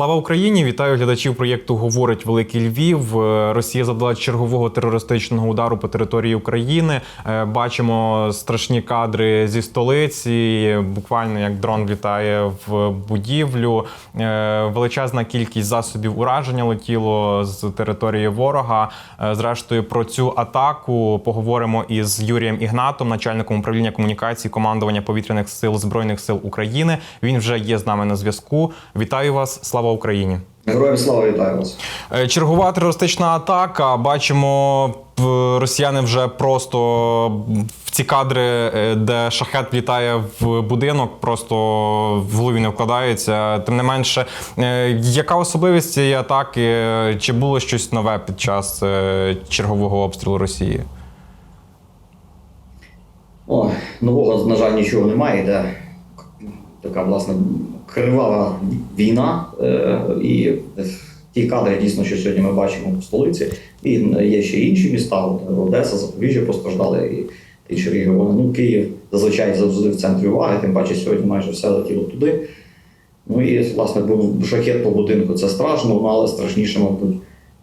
Слава Україні! Вітаю глядачів проєкту Говорить Великий Львів. Е, Росія завдала чергового терористичного удару по території України. Е, Бачимо страшні кадри зі столиці. Буквально як дрон влітає в будівлю. Е, Величезна кількість засобів ураження летіло з території ворога. Зрештою, про цю атаку поговоримо із Юрієм Ігнатом, начальником управління комунікації командування повітряних сил збройних сил України. Він вже є з нами на зв'язку. Вітаю вас! Слава Україні! Героям слава вітаю вас. Е, Чергова терористична атака. Бачимо, росіяни вже просто в ці кадри, е, де шахет влітає в будинок, просто в голові не вкладається. Тим не менше, е, яка особливість цієї атаки? Чи було щось нове під час чергового обстрілу Росії? О, нового, на жаль, нічого немає. Йде така власне кривава війна. Е, і ті кадри дійсно, що сьогодні ми бачимо в столиці. І є ще інші міста, Одеса, Запоріжжя постраждали і інші регіони. Ну, Київ зазвичай завжди в центрі уваги, тим паче сьогодні майже все летіло туди. Ну і власне був шахет по будинку. Це страшно, ну, але страшніше, мабуть,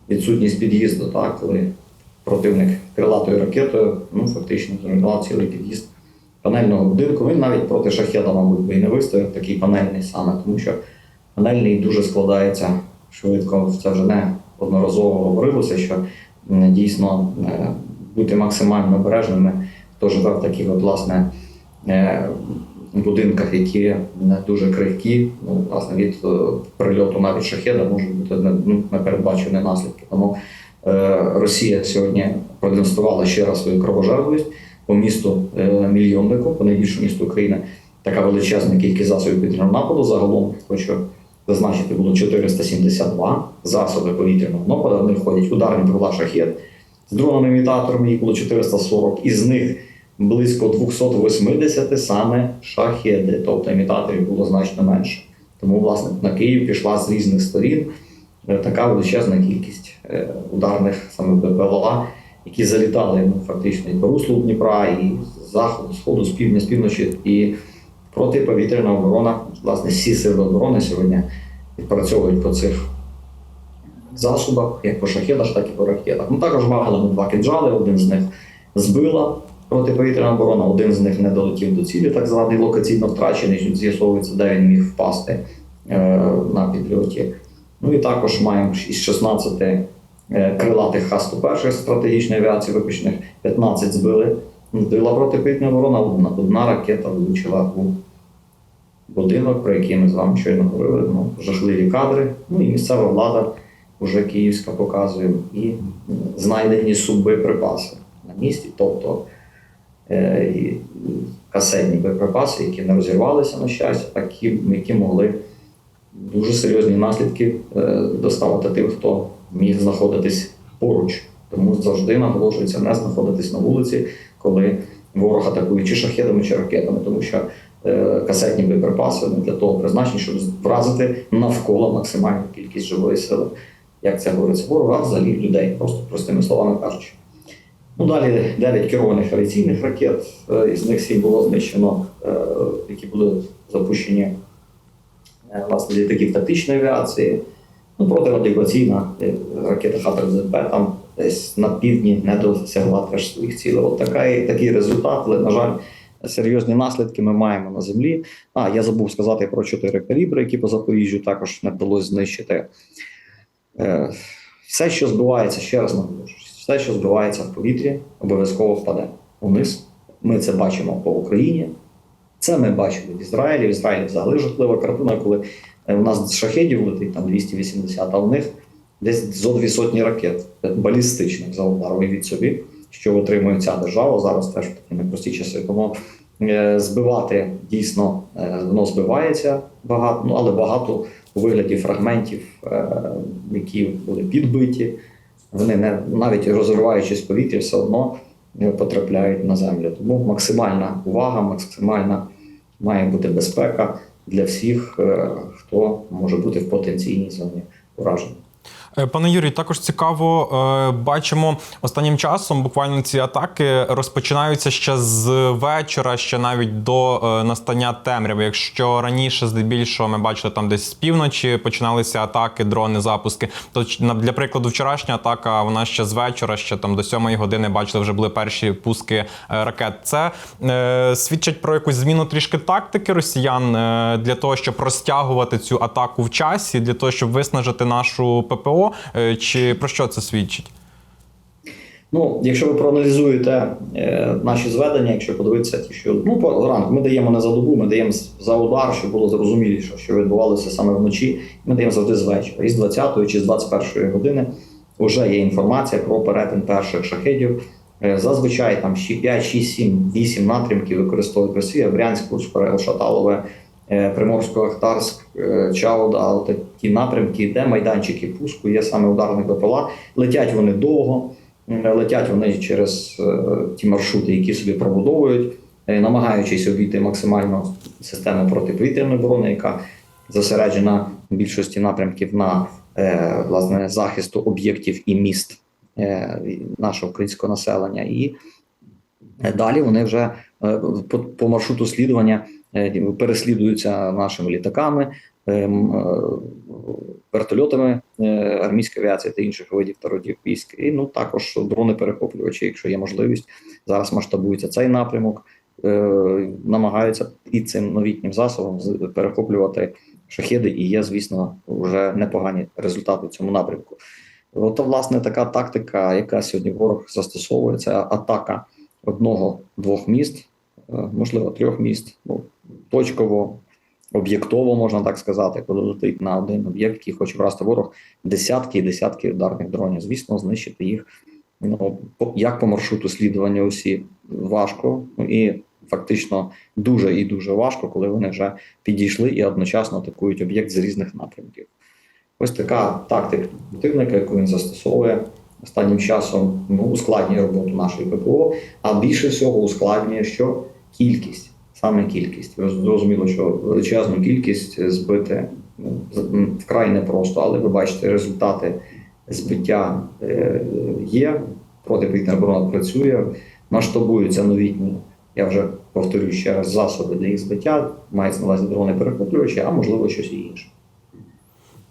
відсутність під'їзду, так, коли противник крилатою ракетою ну, фактично зруйнував цілий під'їзд панельного будинку. Він навіть проти шахеда, мабуть, би і не вистояв, такий панельний саме, тому що панельний дуже складається швидко. Це вже не одноразово говорилося, що дійсно е, бути максимально обережними, хто живе в таких от, власне, е, будинках, які не дуже крихкі, ну, власне, від е, прильоту навіть шахеда можуть бути ну, непередбачені наслідки. Тому Росія сьогодні продемонструвала ще раз свою кровожерливість по місту е, мільйоннику, по найбільшому місту України. Така величезна кількість засобів повітряного нападу. Загалом хочу зазначити, було 472 засоби повітряного нападу. В них входять ударні БПЛА шахет з дронами-імітаторами, їх було 440, із них близько 280 саме шахеди, тобто імітаторів було значно менше. Тому, власне, на Київ пішла з різних сторін е, така величезна кількість е, ударних саме БПЛА, які залітали ну, фактично і по руслу Дніпра, і з заходу, сходу, з півдня, з півночі. І протиповітряна оборона, власне, всі сили оборони сьогодні відпрацьовують по цих засобах, як по шахедах, так і по ракетах. Ну також мали ми два кіджали, один з них збила протиповітряна оборона, один з них не долетів до цілі, так званий локаційно втрачений. З'ясовується, де він міг впасти е, на підльоті. Ну і також маємо із 16 е, крилатих Х-101 стратегічної авіації випущених 15 збили. Збила протиповітряна оборона, одна, одна ракета влучила у будинок, про який ми з вами щойно говорили. Ну, жахливі кадри. Ну і місцева влада вже київська показує і м, знайдені суббоєприпаси на місці, тобто е, і касетні боєприпаси, які не розірвалися, на щастя, такі, які могли дуже серйозні наслідки е, доставити тим, хто міг знаходитись поруч. Тому завжди наголошується не знаходитись на вулиці, коли ворог атакує чи шахедами, чи ракетами, тому що е, касетні боєприпаси для того призначені, щоб вразити навколо максимальну кількість живої сили. Як це говориться ворога, взагалі людей, просто простими словами кажучи. Ну, далі 9 керованих авіаційних ракет, е, із них 7 було знищено, е, які були запущені е, власне літаків тактичної авіації. Ну, протирадіаційна е, ракета Х-30П там десь на півдні не досягла теж своїх цілей. От така, такий результат, але, на жаль, серйозні наслідки ми маємо на землі. А, я забув сказати про чотири калібри, які по Запоріжжю також не вдалося знищити. Е, Все, що збивається, ще раз наголошую, все, що збивається в повітрі, обов'язково впаде униз. Ми це бачимо по Україні. Це ми бачили в Ізраїлі. В Ізраїлі взагалі жахлива картина, коли е, у нас шахедів летить там 280, а в них десь зо дві сотні ракет балістичних за удар. Уявіть собі, що отримує ця держава зараз теж в такі непрості часи. Тому е, збивати дійсно е, воно збивається багато, ну але багато у вигляді фрагментів, які були підбиті. Вони не навіть розриваючись в повітрі, все одно потрапляють на землю. Тому максимальна увага, максимальна має бути безпека для всіх, е, хто може бути в потенційній зоні ураження. Е, Пане Юрій, також цікаво, е, бачимо останнім часом буквально ці атаки розпочинаються ще з вечора, ще навіть до е, настання темряви. Якщо раніше здебільшого ми бачили там десь з півночі починалися атаки, дрони, запуски, то для прикладу, вчорашня атака, вона ще з вечора, ще там до сьомої години бачили, вже були перші пуски ракет. Це е, свідчить про якусь зміну трішки тактики росіян е, для того, щоб розтягувати цю атаку в часі, для того, щоб виснажити нашу ППО. Е, Чи про що це свідчить? Ну, якщо ви проаналізуєте е, наші зведення, якщо подивитися, ті, що ну по ранку ми даємо не за добу, ми даємо за удар, щоб було зрозуміліше, що відбувалося саме вночі. Ми даємо завжди з вечора. І з 20 чи з 21 години вже є інформація про перетин перших шахедів. Е, Зазвичай там 5, 6, 7, 8 напрямків використовують Росія, Брянськ, Курськ, Шаталове, Приморсько-Ахтарськ, е, Чауда, ті напрямки, де майданчики пуску є саме ударних БПЛА. Летять вони довго. Е, Летять вони через е, ті маршрути, які собі пробудовують, е, намагаючись обійти максимально систему протиповітряної оборони, яка зосереджена в більшості напрямків на е, власне захисту об'єктів і міст е, нашого українського населення. І е, далі вони вже е, по, маршруту слідування е, переслідуються нашими літаками. ем, е, Вертольотами е, армійської авіації та інших видів та родів військ, і ну також дрони перехоплювачі, якщо є можливість, зараз масштабується цей напрямок, е, намагаються і цим новітнім засобом перехоплювати шахеди, і є, звісно, вже непогані результати в цьому напрямку. От, власне, така тактика, яка сьогодні ворог застосовує, це атака одного-двох міст, е, можливо, трьох міст, ну, точково, об'єктово, можна так сказати, коли летить на один об'єкт, який хоче вразити ворог, десятки і десятки ударних дронів. Звісно, знищити їх ну, як по маршруту слідування усі важко, ну і фактично дуже і дуже важко, коли вони вже підійшли і одночасно атакують об'єкт з різних напрямків. Ось така тактика противника, яку він застосовує останнім часом, ну, ускладнює роботу нашої ППО, а більше всього ускладнює що кількість, саме кількість. Зрозуміло, що величезну кількість збити ну, вкрай непросто, але ви бачите результати збиття е, є, протиповітряна оборона працює, масштабуються новітні. Я вже повторюю ще раз засоби для їх збиття, мається на увазі дрони перехоплювачі, а можливо щось і інше.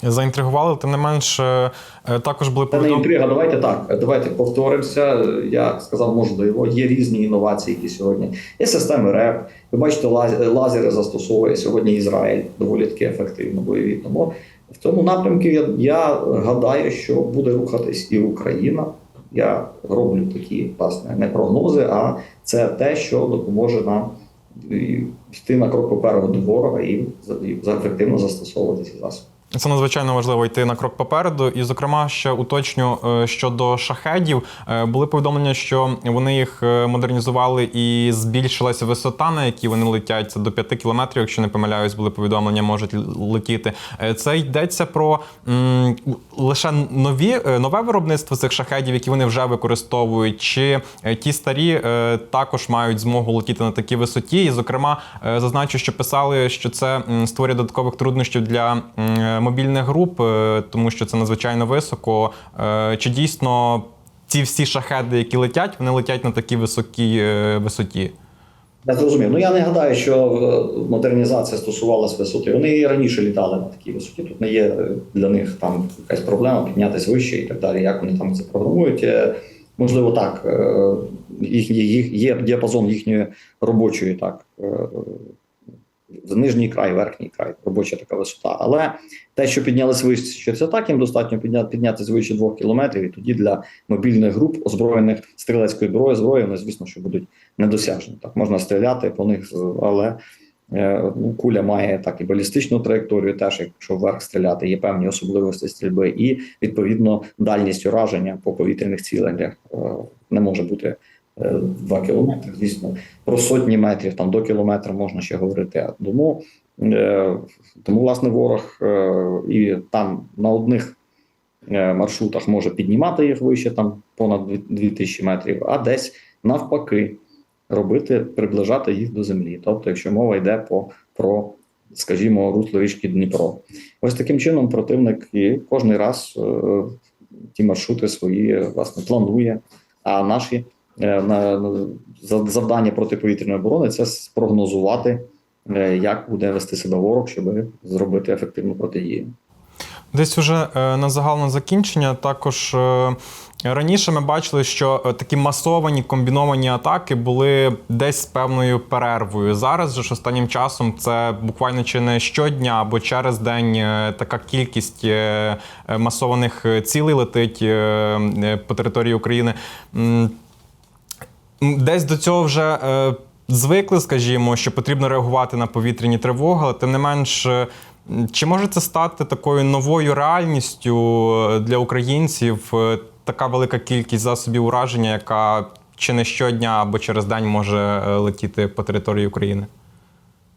Заінтригували, тим не менш, е, е, також були Це не інтрига. Давайте так. Давайте повторимося. Я сказав, можливо, є різні інновації, які сьогодні є системи РЕП. Ви бачите, лаз- лазери застосовує сьогодні Ізраїль доволі таки ефективно бойові. Тому в цьому напрямку я, я гадаю, що буде рухатись і Україна. Я роблю такі власне не прогнози, а це те, що допоможе нам йти на крок попереду до ворога і, ефективно застосовувати ці засоби. Це надзвичайно важливо йти на крок попереду. І, зокрема, ще уточню е, щодо шахедів. Е, Були повідомлення, що вони їх е, модернізували і збільшилася висота, на якій вони летять. Це до 5 кілометрів, якщо не помиляюсь, були повідомлення, можуть летіти. Це йдеться про м, лише нові нове виробництво цих шахедів, які вони вже використовують, чи ті старі також мають змогу летіти на такій висоті. І, зокрема, зазначу, що писали, що це створює додаткових труднощів для мобільних груп, е, тому що це надзвичайно високо. Е, Чи дійсно ці всі шахеди, які летять, вони летять на такій високій е, висоті? Я зрозумів. Ну я не гадаю, що модернізація стосувалась висоти. Вони і раніше літали на такій висоті. Тут не є для них там якась проблема піднятися вище і так далі. Як вони там це програмують? Можливо, так. Їх, їх, є діапазон їхньої робочої, так. Е, Нижній край, верхній край, робоча така висота. Але те, що піднялись вище, це так, їм достатньо підняти, піднятися вище двох кілометрів, і тоді для мобільних груп, озброєних стрілецькою зброєю, зброєю, вони, звісно, що будуть недосяжні. Так можна стріляти по них, але е, куля має так і балістичну траєкторію, теж якщо вверх стріляти, є певні особливості стрільби, і відповідно дальність ураження по повітряних цілях е, не може бути. 2 кілометри, звісно, про сотні метрів там до кілометра можна ще говорити. Тому, е, тому власне, ворог е, і там на одних е, маршрутах може піднімати їх вище, там понад 2000 метрів, а десь навпаки робити, приближати їх до землі. Тобто, якщо мова йде по, про скажімо, русло річки Дніпро. Ось таким чином противник і кожен раз е, ті маршрути свої власне планує. А наші е, на, за- завдання протиповітряної оборони це спрогнозувати, е, як буде вести себе ворог, щоб зробити ефективну протидію. Десь уже е, на загальне закінчення також. е, Раніше ми бачили, що е, такі масовані комбіновані атаки були десь з певною перервою. Зараз ж останнім часом це буквально чи не щодня або через день е, така кількість е, е, масованих е, цілей летить е, е, по території України. Десь до цього вже е, звикли, скажімо, що потрібно реагувати на повітряні тривоги, але тим не менш, е, чи може це стати такою новою реальністю е, для українців? е, Така велика кількість засобів ураження, яка чи не щодня або через день може летіти по території України?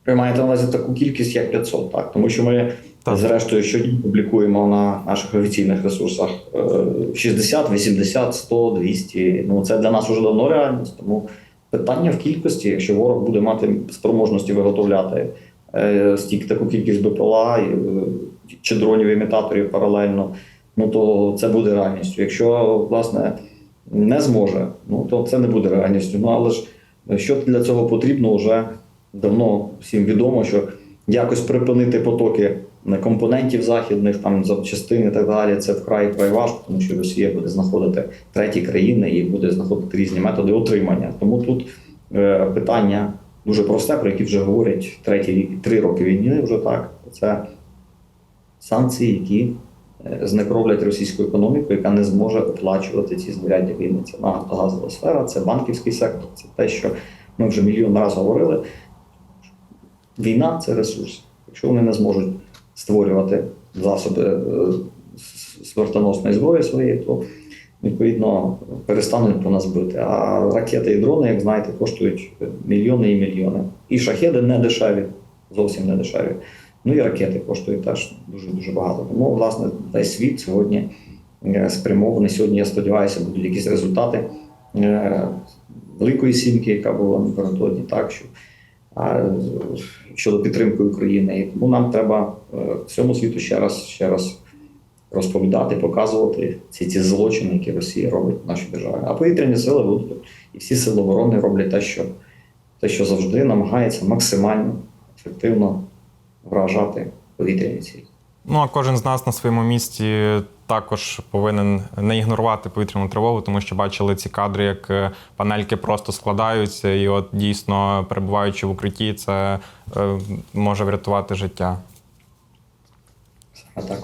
Ви маєте на увазі таку кількість, як 500, так? Тому що ми. Зрештою, щодня публікуємо на наших офіційних ресурсах е, 60, 80, 100, 200. Ну, це для нас вже давно реальність. Тому питання в кількості, якщо ворог буде мати спроможності виготовляти е, стільки таку кількість БПЛА е, чи дронів імітаторів паралельно, ну то це буде реальністю. Якщо, власне, не зможе, ну то це не буде реальністю. Ну але ж що для цього потрібно, вже давно всім відомо, що якось припинити потоки компонентів західних, там запчастин і так далі. Це вкрай вкрай важко, тому що Росія буде знаходити треті країни і буде знаходити різні методи отримання. Тому тут е, питання дуже просте, про які вже говорять треті три роки війни. Вже так. Це санкції, які е, знекровлять російську економіку, яка не зможе оплачувати ці знаряддя війни. Це нафтогазова сфера, це банківський сектор, це те, що ми вже мільйон разів говорили. Війна це ресурс. Якщо вони не зможуть створювати засоби е, смертоносної зброї своєї, то відповідно перестануть по нас бити. А ракети і дрони, як знаєте, коштують мільйони і мільйони. І шахеди не дешеві, зовсім не дешеві. Ну і ракети коштують теж дуже дуже багато. Тому, власне, весь світ сьогодні е, спрямований. Сьогодні, я сподіваюся, будуть якісь результати е, Великої сімки, яка була напередодні, так що щодо підтримки України. І тому нам треба е, всьому світу ще раз ще раз розповідати, показувати ці, ці злочини, які Росія робить в нашій державі. А повітряні сили будуть і всі сили оборони роблять те, що те, що завжди намагається максимально ефективно вражати повітряні цілі. Ну а кожен з нас на своєму місці також повинен не ігнорувати повітряну тривогу, тому що бачили ці кадри, як е, панельки просто складаються, і от дійсно перебуваючи в укритті, це е, може врятувати життя. А так.